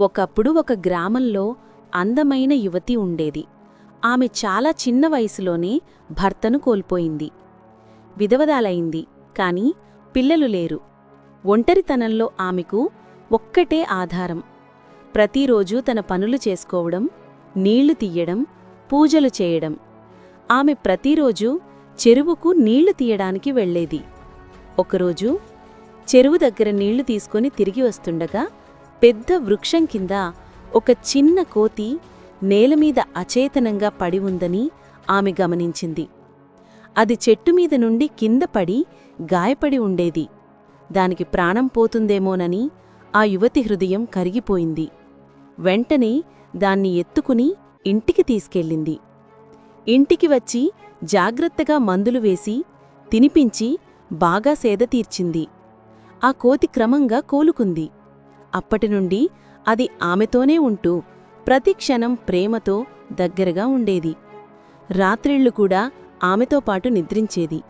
ఒకప్పుడు ఒక గ్రామంలో అందమైన యువతి ఉండేది. ఆమె చాలా చిన్న వయసులోనే భర్తను కోల్పోయింది. విధవదాలైంది కాని పిల్లలు లేరు. ఒంటరితనంలో ఆమెకు ఒక్కటే ఆధారం. ప్రతిరోజూ తన పనులు చేసుకోవడం నీళ్ళు తీయడం పూజలు చేయడం. ఆమె ప్రతిరోజూ చెరువుకు నీళ్ళు తీయడానికి వెళ్ళేది. ఒకరోజు చెరువు దగ్గర నీళ్ళు తీసుకొని తిరిగి వస్తుండగా పెద్ద వృక్షం కింద ఒక చిన్న కోతి నేలమీద అచేతనంగా పడి ఉందని ఆమె గమనించింది. అది చెట్టు మీద నుండి కింద పడి గాయపడి ఉండేది. దానికి ప్రాణం పోతుందేమోనని ఆ యువతి హృదయం కరిగిపోయింది. వెంటనే దాన్ని ఎత్తుకుని ఇంటికి తీసుకెళ్ళింది. ఇంటికి వచ్చి జాగ్రత్తగా మందులు వేసి తినిపించి బాగా సేద తీర్చింది. ఆ కోతి క్రమంగా కోలుకుంది. అప్పటి నుండి అది ఆమెతోనే ఉంటూ ప్రతి క్షణం ప్రేమతో దగ్గరగా ఉండేది. రాత్రిళ్ళు కూడా ఆమెతో పాటు నిద్రించేది.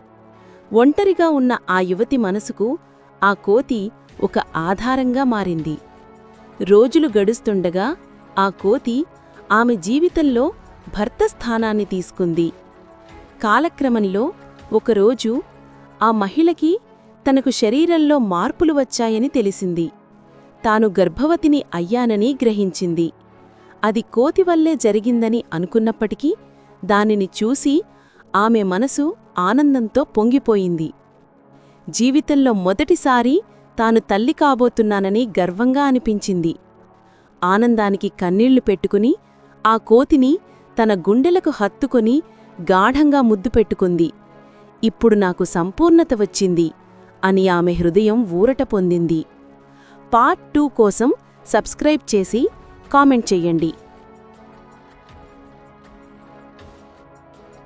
ఒంటరిగా ఉన్న ఆ యువతి మనసుకు ఆ కోతి ఒక ఆధారంగా మారింది. రోజులు గడుస్తుండగా ఆ కోతి ఆమె జీవితంలో భర్త స్థానాన్ని తీసుకుంది. కాలక్రమంలో ఒకరోజు ఆ మహిళకి తనకు శరీరంలో మార్పులు వచ్చాయని తెలిసింది. తాను గర్భవతిని అయ్యానని గ్రహించింది. అది కోతి వల్లే జరిగిందని అనుకున్నప్పటికీ దానిని చూసి ఆమె మనసు ఆనందంతో పొంగిపోయింది. జీవితంలో మొదటిసారి తాను తల్లి కాబోతున్నానని గర్వంగా అనిపించింది. ఆనందానికి కన్నీళ్ళు పెట్టుకుని ఆ కోతిని తన గుండెలకు హత్తుకొని గాఢంగా ముద్దు పెట్టుకుంది. ఇప్పుడు నాకు సంపూర్ణత వచ్చింది అని ఆమె హృదయం ఊరట పొందింది. పార్ట్ టూ కోసం సబ్స్క్రైబ్ చేసి కామెంట్ చేయండి.